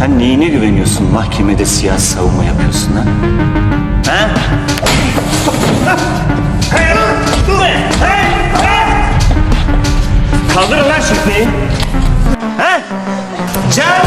Sen neyine güveniyorsun mahkemede siyasi savunma yapıyorsun ha? Ha? Hey lan! Dur! Kaldırın lan şifreyi! Ha? Can!